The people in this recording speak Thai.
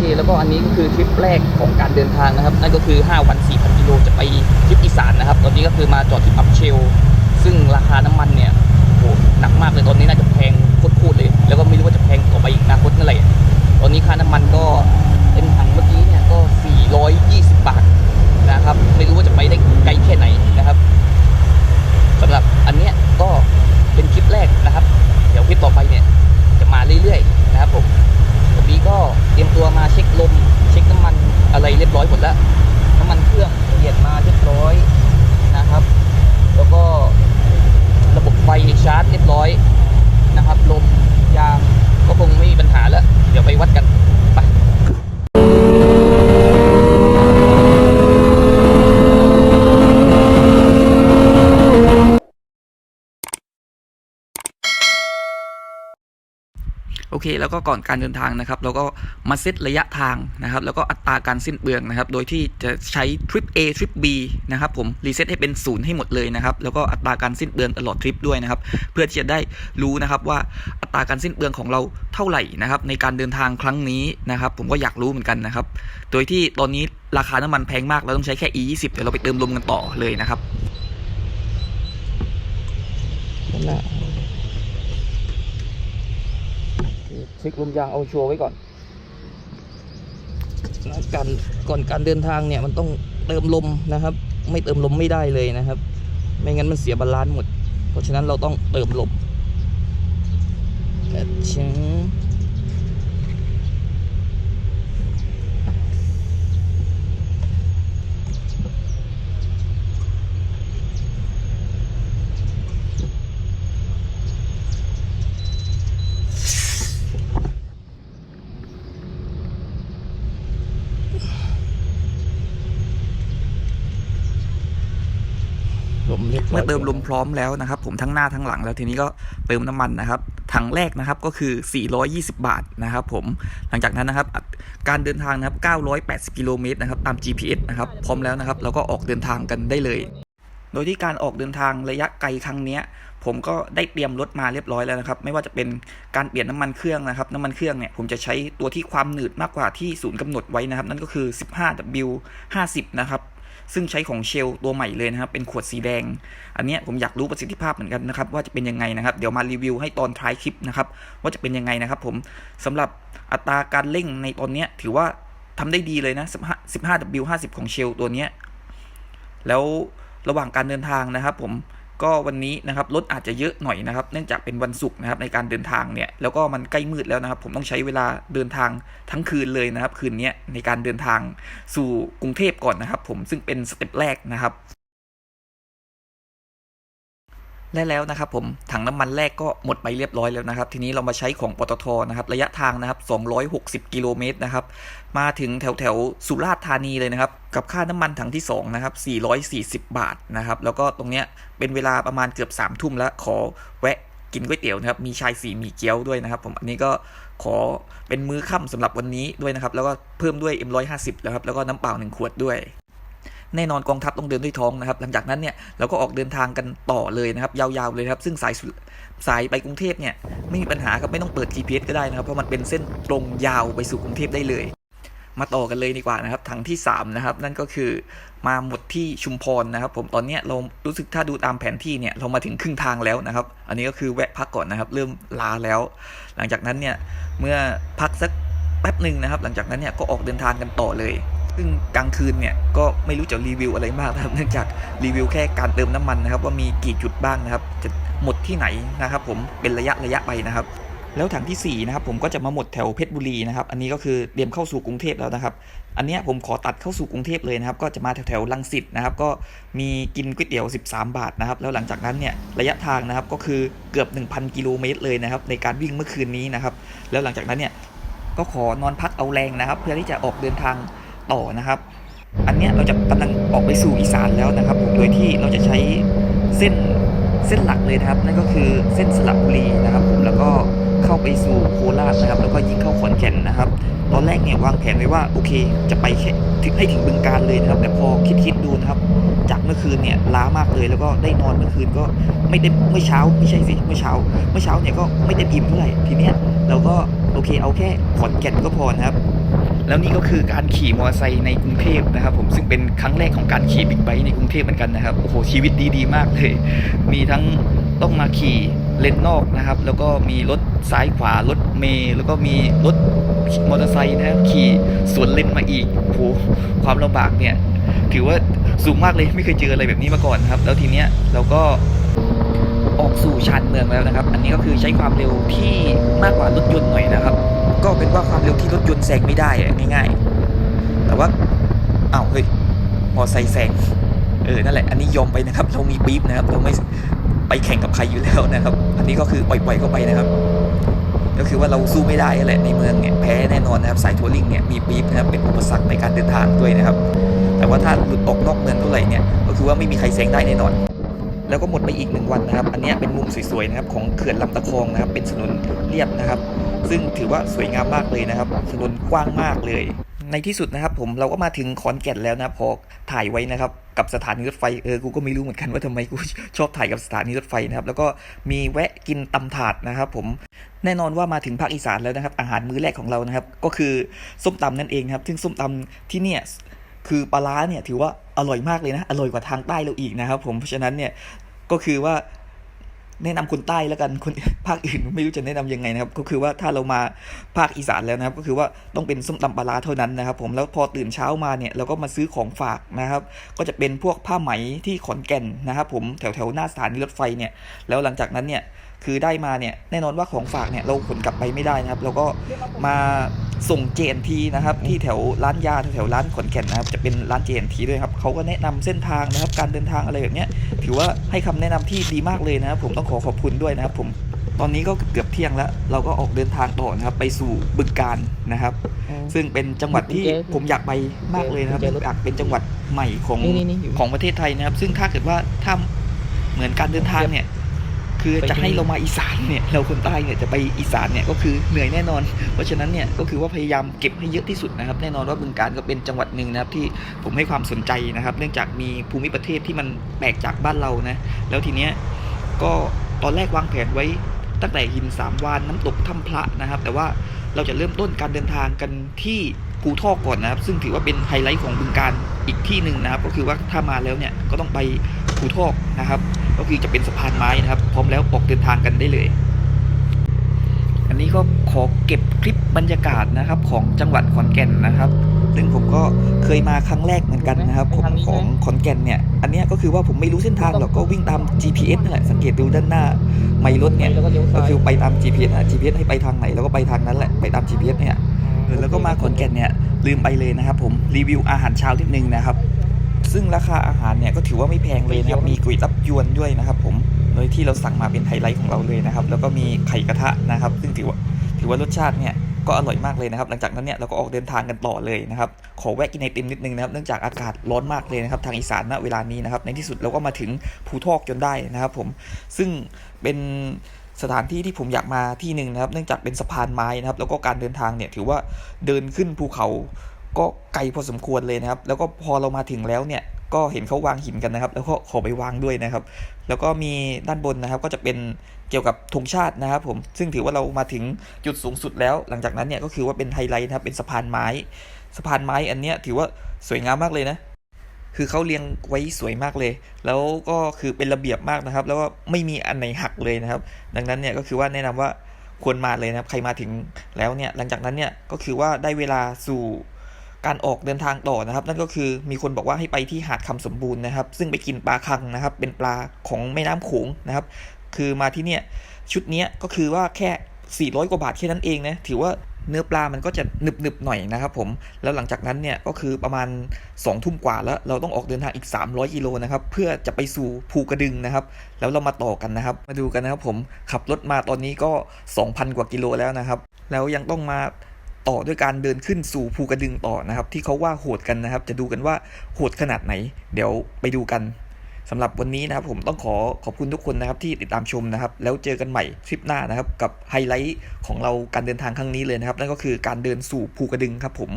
เคแล้วก็อันนี้ก็คือทริปแรกของการเดินทางนะครับ นั่นก็คือ 5 วัน 4,000กิโลจะไปทริปอีสานนะครับ ตอนนี้ก็คือมาจอดที่อัพเชล ซึ่งราคาน้ำมันเนี่ยโหหนักมากเลยตอนนี้น่าจะแพงโคตรเลย แล้วก็ไม่รู้ว่าจะแพงต่อไปอีกนาคตเมื่อไหร่ตอนนี้ค่าน้ำมันก็เต็มถังเมื่อกี้เนี่ยก็ 420 บาทนะครับ ไม่รู้ว่าจะไปได้ไกลแค่ไหนนะครับสำหรับอันเนี้ยก็เป็นคลิปแรกนะครับ เดี๋ยวคลิปต่อไปเนี่ยจะมาเรื่อยๆนะครับผมวันนี้ก็เตรียมตัวมาเช็คลม เช็คน้ำมันอะไรเรียบร้อยหมดแล้ว น้ำมันเครื่องเปลี่ยนมาเรียบร้อยนะครับ แล้วก็ระบบไฟชาร์จเรียบร้อยนะครับ ลมยางก็คงไม่มีปัญหาแล้ว เดี๋ยวไปวัดกันไป โอเค แล้วก็ก่อนการเดินทางนะครับ เราก็มาเซตระยะทางนะครับ แล้วก็อัตราการสิ้นเปลืองนะครับ โดยที่จะใช้ทริป A ทริป B นะครับผมรีเซ็ตให้เป็นศูนย์ให้หมดเลยนะครับ แล้วก็อัตราการสิ้นเปลืองตลอดทริปด้วยนะครับ เพื่อที่จะได้รู้นะครับว่าอัตราการสิ้นเปลืองของเราเท่าไหร่นะครับในการเดินทางครั้งนี้นะครับ ผมก็อยากรู้เหมือนกันนะครับ โดยที่ตอนนี้ราคาน้ำมันแพงมากเราต้องใช้แค่ E 2 0เดี๋ยวเราไปเติมลมกันต่อเลยนะครับนั่นแหละ เช็คลมยางเอาชัวร์ไว้ก่อนการก่อนการเดินทางเนี่ยมันต้องเติมลมนะครับ ไม่เติมลมไม่ได้เลยนะครับ ไม่งั้นมันเสียบาลานซ์หมด เพราะฉะนั้นเราต้องเติมลมแบบชิงล มื่อเติมลมพร้อมแล้วนะครับ ผมทั้งหน้าทั้งหลังแล้วทีนี้ก็เติมน้ำมันนะครับถังแรกนะครับก็คือ 420 บาทนะครับผมหลังจากนั้นนะครับการเดินทางนะครับ 980 กิโลเมตรนะครับตาม GPS นะครับพร้อมแล้วนะครับเราก็ออกเดินทางกันได้เลย โดยที่การออกเดินทางระยะไกลครั้งนี้ผมก็ได้เตรียมรถมาเรียบร้อยแล้วนะครับ ไม่ว่าจะเป็นการเปลี่ยนน้ำมันเครื่องนะครับ น้ำมันเครื่องเนี่ยผมจะใช้ตัวที่ความหนืดมากกว่าที่ศูนย์กำหนดไว้นะครับ นั่นก็คือ 15W 50 นะครับ ซึ่งใช้ของเชลตัวใหม่เลยนะครับ เป็นขวดสีแดง อันเนี้ยผมอยากรู้ประสิทธิภาพเหมือนกันนะครับ ว่าจะเป็นยังไงนะครับ เดี๋ยวมารีวิวให้ตอนท้ายคลิปนะครับ ว่าจะเป็นยังไงนะครับผมสำหรับอัตราการเร่งในตอนเนี้ยถือว่าทำได้ดีเลยนะ 15W 50 ของเชลตัวเนี้ยแล้วระหว่างการเดินทางนะครับผม ก็วันนี้นะครับรถอาจจะเยอะหน่อยนะครับ เนื่องจากเป็นวันศุกร์นะครับในการเดินทางเนี่ยแล้วก็มันใกล้มืดแล้วนะครับ ผมต้องใช้เวลาเดินทางทั้งคืนเลยนะครับ คืนนี้ในการเดินทางสู่กรุงเทพก่อนนะครับ ผมซึ่งเป็นสเต็ปแรกนะครับ และแล้วนะครับผมถังน้ำมันแรกก็หมดไปเรียบร้อยแล้วนะครับ ทีนี้เรามาใช้ของปตทนะครับระยะทางนะครับ 260 กิโลเมตรนะครับมาถึงแถวแถวสุราษฎร์ธานีเลยนะครับ กับค่าน้ำมันถังที่2นะครับ440 บาทนะครับ แล้วก็ตรงเนี้ยเป็นเวลาประมาณเกือบ3ามทุ่มแล้วขอแวะกินก๋วยเตี๋ยวนะครับมีชายสีมีเกี๊ยวด้วยนะครับผมอันนี้ก็ขอเป็นมื้อค่ำสำหรับวันนี้ด้วยนะครับ แล้วก็เพิ่มด้วย M150 แล้วครับแล้วก็น้ำเปล่าหนึ่งขวดด้วย แน่นอนกองทัพต้องเดินด้วยท้องนะครับ หลังจากนั้นเนี่ยเราก็ออกเดินทางกันต่อเลยนะครับ ยาวๆเลยครับซึ่งสายสายไปกรุงเทพเนี่ยไม่มีปัญหาครับไม่ต้องเปิด GPS ก็ได้นะครับ เพราะมันเป็นเส้นตรงยาวไปสู่กรุงเทพได้เลย มาต่อกันเลยดีกว่านะครับถังที่3นะครับนั่นก็คือมาหมดที่ชุมพรนะครับ ผมตอนนี้เรารู้สึกถ้าดูตามแผนที่เนี่ยเรามาถึงครึ่งทางแล้วนะครับ อันนี้ก็คือแวะพักก่อนนะครับ เริ่มลาแล้ว หลังจากนั้นเนี่ยเมื่อพักสักแป๊บหนึ่งนะครับ หลังจากนั้นเนี่ยก็ออกเดินทางกันต่อเลย ซึ่งกลางคืนเนี่ยก็ไม่รู้จะรีวิวอะไรมากนะครับ เนื่องจากรีวิวแค่การเติมน้ำมันนะครับว่ามีกี่จุดบ้างนะครับ จะหมดที่ไหนนะครับผมเป็นระยะระยะไปนะครับ แล้วถังที่4นะครับผมก็จะมาหมดแถวเพชรบุรีนะครับ อันนี้ก็คือเตรียมเข้าสู่กรุงเทพแล้วนะครับ อันนี้ผมขอตัดเข้าสู่กรุงเทพเลยนะครับ ก็จะมาแถวแถวลังสิตนะครับ ก็มีกินก๋วยเตี๋ยว 13 บาทนะครับ แล้วหลังจากนั้นเนี่ยระยะทางนะครับก็คือเกือบ 1,000 กิโลเมตรเลยนะครับในการวิ่งเมื่อคืนนี้นะครับ แล้วหลังจากนั้นเนี่ยก็ขอนอนพักเอาแรงนะครับ เพื่อที่จะออกเดินทาง ต่อนะครับ อันเนี้ยเราจะกำลังออกไปสู่อีสานแล้วนะครับผมโดยที่เราจะใช้เส้นเส้นหลักเลยนะครับ นั่นก็คือเส้นสระบุรีนะครับ ผมแล้วก็เข้าไปสู่โคราชนะครับ แล้วก็ยิงเข้าขอนแก่นนะครับ ตอนแรกเนี่ยวางแผนไว้ว่าโอเค จะไปถึงให้ถึงบึงการเลยนะครับ แต่พอคิดคิดๆดูนะครับ จากเมื่อคืนเนี่ยล้ามากเลย แล้วก็ได้นอนเมื่อคืนก็ไม่ได้เมื่อเช้าไม่ใช่สิเมื่อเช้า เมื่อเช้าเนี่ยก็ไม่ได้อิ่มเท่าไหร่ทีเนี้ยเราก็โอเคเอาแค่ขอนแก่นก็พอนะครับ แล้วนี่ก็คือการขี่มอเตอร์ไซค์ในกรุงเทพนะครับผมซึ่งเป็นครั้งแรกของการขี่บิ๊กไบค์ในกรุงเทพเหมือนกันนะครับโอ้โหชีวิตดีๆมากเลย มีทั้งต้องมาขี่เลนนอกนะครับ แล้วก็มีรถซ้ายขวารถเมล์แล้วก็มีรถมอเตอร์ไซค์นะครับขี่สวนเลนมาอีกโอ้โหความลำบากเนี่ยถือว่าสูงมากเลยไม่เคยเจออะไรแบบนี้มาก่อนครับ แล้วทีเนี้ยเราก็ออกสู่ชานเมืองแล้วนะครับ อันนี้ก็คือใช้ความเร็วที่มากกว่ารถยนต์หน่อยนะครับ ก็เป็นว่าความเร็วที่รถยนต์แซงไม่ได้ง่ายๆ แต่ว่าอ้าวเฮ้ยมอไซค์แซงเออนั่นแหละอันนี้ยอมไปนะครับ เรามีปี๊บนะครับ เราไม่ไปแข่งกับใครอยู่แล้วนะครับ อันนี้ก็คือปล่อยๆเข้าไปนะครับ ก็คือว่าเราสู้ไม่ได้แหละในเมืองเนี่ยแพ้แน่นอนนะครับสายทัวริงเนี่ยมีปี๊บนะครับเป็นอุปสรรคในการเดินทางด้วยนะครับ แต่ว่าถ้าหลุดออกนอกเมืองเท่าไหร่เนี่ยก็คือว่าไม่มีใครแซงได้แน่นอน แล้วก็หมดไปอีกหนึ่งวันนะครับ อันนี้เป็นมุมสวยๆนะครับของเขื่อนลำตะคองนะครับ เป็นถนนเรียบนะครับ ซึ่งถือว่าสวยงามมากเลยนะครับถนนกว้างมากเลย ในที่สุดนะครับ ผมเราก็มาถึงขอนแก่นแล้วนะพอถ่ายไว้นะครับกับสถานีรถไฟเออกูก็ไม่รู้เหมือนกันว่าทำไมกูชอบถ่ายกับสถานีรถไฟนะครับ แล้วก็มีแวะกินตำถาดนะครับ ผมแน่นอนว่ามาถึงภาคอีสานแล้วนะครับ อาหารมื้อแรกของเรานะครับ ก็คือส้มตำนั่นเองครับ ซึ่งส้มตำที่เนี่ย คือปลาร้าเนี่ยถือว่าอร่อยมากเลยนะ อร่อยกว่าทางใต้เราอีกนะครับ ผมเพราะฉะนั้นเนี่ยก็คือว่าแนะนำคนใต้แล้วกันคนภาคอื่นไม่รู้จะแนะนำยังไงนะครับ ก็คือว่าถ้าเรามาภาคอีสานแล้วนะครับ ก็คือว่าต้องเป็นส้มตำปลาร้าเท่านั้นนะครับ ผมแล้วพอตื่นเช้ามาเนี่ยเราก็มาซื้อของฝากนะครับ ก็จะเป็นพวกผ้าไหมที่ขอนแก่นนะครับ ผมแถวแถวหน้าสถานีรถไฟเนี่ย แล้วหลังจากนั้นเนี่ย คือได้มาเนี่ยแน่นอนว่าของฝากเนี่ยเราขนกลับไปไม่ได้นะครับเราก็มาส่ง JNT นะครับ ที่แถวร้านยาแถวๆร้านขอนแก่นนะครับ จะเป็นร้าน JNT ด้วยครับเขาก็แนะนำเส้นทางนะครับ การเดินทางอะไรแบบเนี้ยถือว่าให้คำแนะนำที่ดีมากเลยนะครับ ผมต้องขอขอบคุณด้วยนะครับ ผมตอนนี้ก็เกือบเที่ยงแล้ว เราก็ออกเดินทางต่อนะครับ ไปสู่บึงการนะครับ ซึ่งเป็นจังหวัดที่กุญแจผมอยากไปมากเลยนะครับกุญแจรถอยากเป็นจังหวัดใหม่ของนี่นี่นี่อยู่ของประเทศไทยนะครับ ซึ่งถ้าเกิดว่าถ้าเหมือนการเดินทางเนี่ย คือจะให้เรามาอีสานเนี่ยเราคนใต้เนี่ยจะไปอีสานเนี่ยก็คือเหนื่อยแน่นอน เพราะฉะนั้นเนี่ยก็คือว่าพยายามเก็บให้เยอะที่สุดนะครับ แน่นอนว่าบึงการก็เป็นจังหวัดหนึ่งนะครับที่ผมให้ความสนใจนะครับ เนื่องจากมีภูมิประเทศที่มันแปลกจากบ้านเรานะแล้วทีเนี้ยก็ตอนแรกวางแผนไว้ตั้งแต่หินสามวานน้ำตกถ้ำพระนะครับ แต่ว่าเราจะเริ่มต้นการเดินทางกันที่ภูทอกก่อนนะครับ ซึ่งถือว่าเป็นไฮไลท์ของบึงการอีกที่หนึ่งนะครับ ก็คือว่าถ้ามาแล้วเนี่ยก็ต้องไป ภูทอกนะครับ ก็คือจะเป็นสะพานไม้นะครับ พร้อมแล้วออกเดินทางกันได้เลย อันนี้ก็ขอเก็บคลิปบรรยากาศนะครับ ของจังหวัดขอนแก่นนะครับซึ่งผมก็เคยมาครั้งแรกเหมือนกันนะครับผมของขอนแก่นเนี่ย อันเนี้ยก็คือว่าผมไม่รู้เส้นทางหรอกก็วิ่งตาม GPS นั่นแหละสังเกตดูด้านหน้าไมล์รถเนี่ยแล้วก็เลี้ยวก็ซ้ายคือไปตาม GPS นะ GPS ให้ไปทางไหนเราก็ไปทางนั้นแหละไปตาม GPS เนี่ยเออแล้วก็มาขอนแก่นเนี่ยลืมไปเลยนะครับ ผมรีวิวอาหารเช้านิดนึงนะครับ ซึ่งราคาอาหารเนี่ยก็ถือว่าไม่แพงเลยนะครับ มีก๋วยจับยวนด้วยนะครับ ผม โดยที่เราสั่งมาเป็นไฮไลท์ของเราเลยนะครับ แล้วก็มีไข่กระทะนะครับ ซึ่งถือว่าถือว่ารสชาติเนี่ยก็อร่อยมากเลยนะครับ หลังจากนั้นเนี่ยเราก็ออกเดินทางกันต่อเลยนะครับ ขอแวะกินไอติมนิดนึงนะครับ เนื่องจากอากาศร้อนมากเลยนะครับ ทางอีสานณเวลานี้นะครับ ในที่สุดเราก็มาถึงภูทอกจนได้นะครับ ผม ซึ่งเป็นสถานที่ที่ผมอยากมาที่หนึ่งนะครับ เนื่องจากเป็นสะพานไม้นะครับ แล้วก็การเดินทางเนี่ยถือว่าเดินขึ้นภูเขา ก็ไกลพอสมควรเลยนะครับ แล้วก็พอเรามาถึงแล้วเนี่ยก็เห็นเขาวางหินกันนะครับ แล้วก็ขอไปวางด้วยนะครับ แล้วก็มีด้านบนนะครับก็จะเป็นเกี่ยวกับธงชาตินะครับผมซึ่งถือว่าเรามาถึงจุดสูงสุดแล้ว หลังจากนั้นเนี่ยก็คือว่าเป็นไฮไลท์นะครับเป็นสะพานไม้สะพานไม้อันเนี้ยถือว่าสวยงามมากเลยนะคือเขาเรียงไว้สวยมากเลย แล้วก็คือเป็นระเบียบมากนะครับ แล้วก็ไม่มีอันไหนหักเลยนะครับ ดังนั้นเนี่ยก็คือว่าแนะนำว่าควรมาเลยนะครับ ใครมาถึงแล้วเนี่ยหลังจากนั้นเนี่ยก็คือว่าได้เวลาสู่ การออกเดินทางต่อนะครับ นั่นก็คือมีคนบอกว่าให้ไปที่หาดคำสมบูรณ์นะครับ ซึ่งไปกินปลาคังนะครับ เป็นปลาของแม่น้ำโขงนะครับ คือมาที่เนี่ยชุดนี้ก็คือว่าแค่ 400 กว่าบาทแค่นั้นเองนะถือว่าเนื้อปลามันก็จะหนึบหนึบหน่อยนะครับผม แล้วหลังจากนั้นเนี่ยก็คือประมาณ2ทุ่มกว่าแล้ว เราต้องออกเดินทางอีก 300กิโลนะครับเพื่อจะไปสู่ภูกระดึงนะครับ แล้วเรามาต่อกันนะครับ มาดูกันนะครับผมขับรถมาตอนนี้ก็ 2,000 กว่ากิโลแล้วนะครับ แล้วยังต้องมา ต่อด้วยการเดินขึ้นสู่ภูกระดึงต่อนะครับ ที่เขาว่าโหดกันนะครับ จะดูกันว่าโหดขนาดไหน เดี๋ยวไปดูกันสำหรับวันนี้นะครับผมต้องขอขอบคุณทุกคนนะครับที่ติดตามชมนะครับ แล้วเจอกันใหม่คลิปหน้านะครับ กับไฮไลท์ของเราการเดินทางครั้งนี้เลยนะครับ นั่นก็คือการเดินสู่ภูกระดึงครับผม